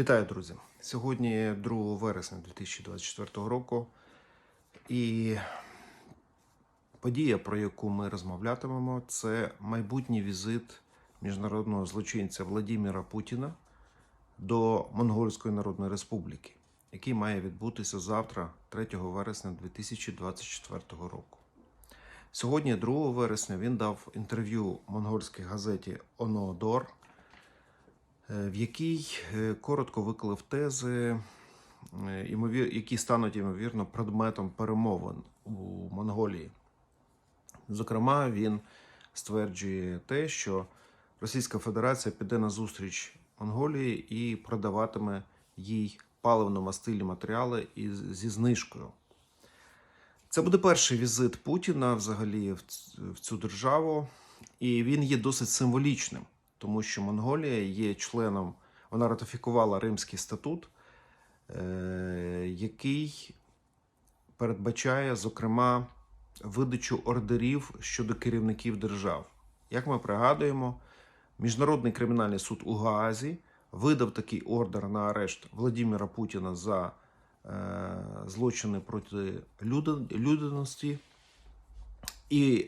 Вітаю, друзі! Сьогодні 2 вересня 2024 року, і подія, про яку ми розмовлятимемо, це майбутній візит міжнародного злочинця Владимира Путіна до Монгольської Народної Республіки, який має відбутися завтра, 3 вересня 2024 року. Сьогодні, 2 вересня, він дав інтерв'ю монгольській газеті Оноодор, в якій е, коротко виклав тези, е, які стануть ймовірно предметом перемовин у Монголії. Зокрема, він стверджує те, що Російська Федерація піде на зустріч Монголії і продаватиме їй паливно-мастильні матеріали зі знижкою. Це буде перший візит Путіна взагалі в цю державу, і він є досить символічним, тому що Монголія є членом, вона ратифікувала Римський статут, е, який передбачає, зокрема, видачу ордерів щодо керівників держав. Як ми пригадуємо, Міжнародний кримінальний суд у Гаазі видав такий ордер на арешт Владимира Путіна за е, злочини проти людяності, і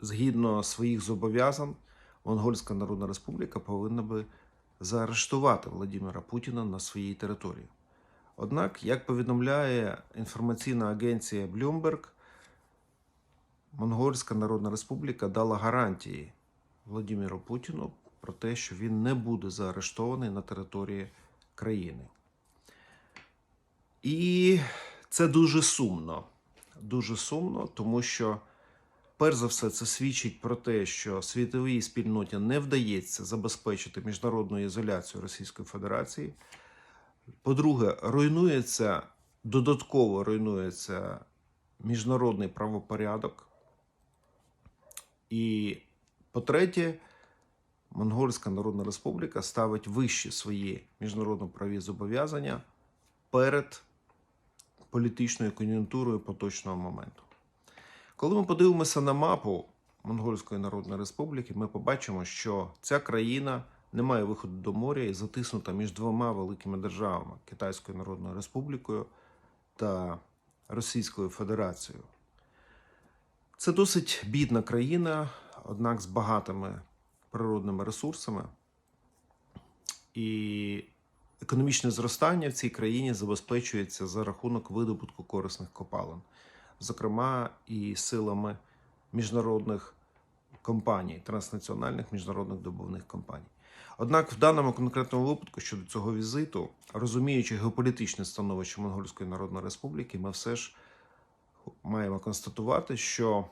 згідно своїх зобов'язань, Монгольська Народна Республіка повинна би заарештувати Владимира Путіна на своїй території. Однак, як повідомляє інформаційна агенція Bloomberg, Монгольська Народна Республіка дала гарантії Владимиру Путіну про те, що він не буде заарештований на території країни. І це дуже сумно. Дуже сумно, тому що, перш за все, це свідчить про те, що світовій спільноті не вдається забезпечити міжнародну ізоляцію Російської Федерації. По-друге, руйнується додатково руйнується міжнародний правопорядок. І по-третє, Монгольська Народна Республіка ставить вищі свої міжнародно-праві зобов'язання перед політичною кон'юнктурою поточного моменту. Коли ми подивимося на мапу Монгольської Народної Республіки, ми побачимо, що ця країна не має виходу до моря і затиснута між двома великими державами Китайською Народною Республікою та Російською Федерацією. Це досить бідна країна, однак з багатими природними ресурсами. І економічне зростання в цій країні забезпечується за рахунок видобутку корисних копалин, зокрема і силами міжнародних компаній, транснаціональних міжнародних добувних компаній. Однак в даному конкретному випадку щодо цього візиту, розуміючи геополітичне становище Монгольської Народної Республіки, ми все ж маємо констатувати, що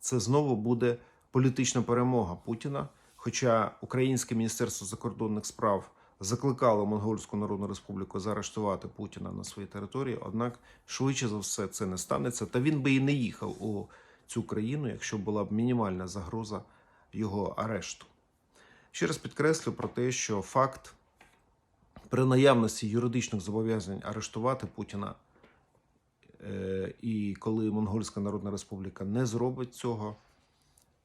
це знову буде політична перемога Путіна. Хоча Українське міністерство закордонних справ закликало Монгольську Народну Республіку заарештувати Путіна на своїй території, однак швидше за все це не станеться. Та він би і не їхав у цю країну, якщо була б мінімальна загроза його арешту. Ще раз підкреслю про те, що факт при наявності юридичних зобов'язань арештувати Путіна Е, І коли Монгольська Народна Республіка не зробить цього,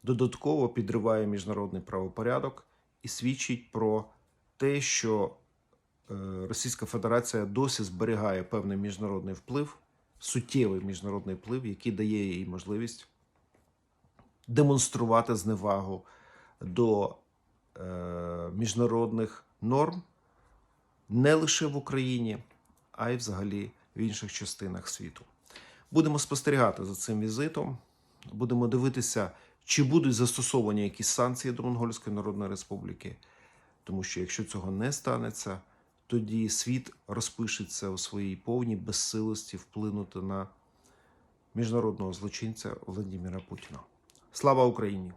додатково підриває міжнародний правопорядок і свідчить про те, що е, Російська Федерація досі зберігає певний міжнародний вплив, суттєвий міжнародний вплив, який дає їй можливість демонструвати зневагу до е, міжнародних норм не лише в Україні, а й взагалі в інших частинах світу. Будемо спостерігати за цим візитом, будемо дивитися, чи будуть застосовані якісь санкції до Монгольської Народної Республіки, тому що якщо цього не станеться, тоді світ розпишеться у своїй повній безсилості вплинути на міжнародного злочинця Владимира Путіна. Слава Україні!